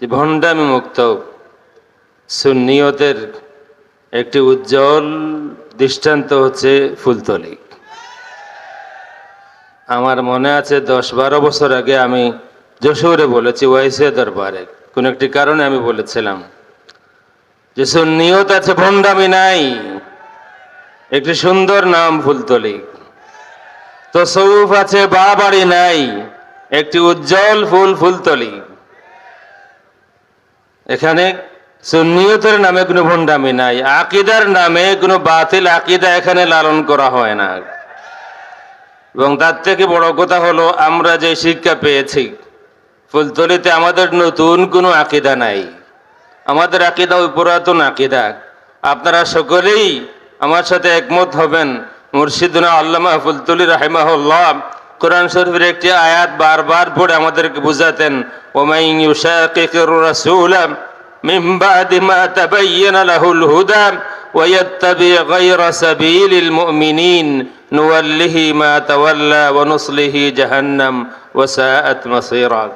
যে ভণ্ডামি মুক্ত সুনিয়তের একটি উজ্জ্বল দৃষ্টান্ত হচ্ছে ফুলতলি। আমার মনে আছে দশ বারো বছর আগে আমি যশোরে বলেছি ওয়াইসে দরবারে। কোন একটি কারণে আমি বলেছিলাম যে সুনিয়ত আছে, ভণ্ডামি নাই। একটি সুন্দর নাম ফুলতলি। তো সৌফ আছে বা বাড়ি নাই। একটি উজ্জ্বল ফুল ফুলতলি। এখানে সুন্নিয়তের নামে কোনো ভণ্ডামি নাই, আকিদার নামে কোনো বাতিল আকিদা এখানে লালন করা হয় না। এবং তার থেকে বড় কথা হলো, আমরা যে শিক্ষা পেয়েছি, ফুলতলিতে আমাদের নতুন কোনো আকিদা নাই। আমাদের আকিদা ওই পুরাতন আকিদা। আপনারা সকলেই আমার সাথে একমত হবেন, মুর্শিদুনা আল্লামা ফুলতলি রাহিমাহুল্লাহ কোরআন শরীফের একটি আয়াত বারবার পড়ে আমাদেরকে বুঝাতেন ওমাইন ইউশাকিকুর রাসূলা মিন বাদি মা তাবাyyana লাহুল হুদা ويتبع غير سبيل المؤمنين نوله ما تولى ونصله جهنم وساءت مصيرا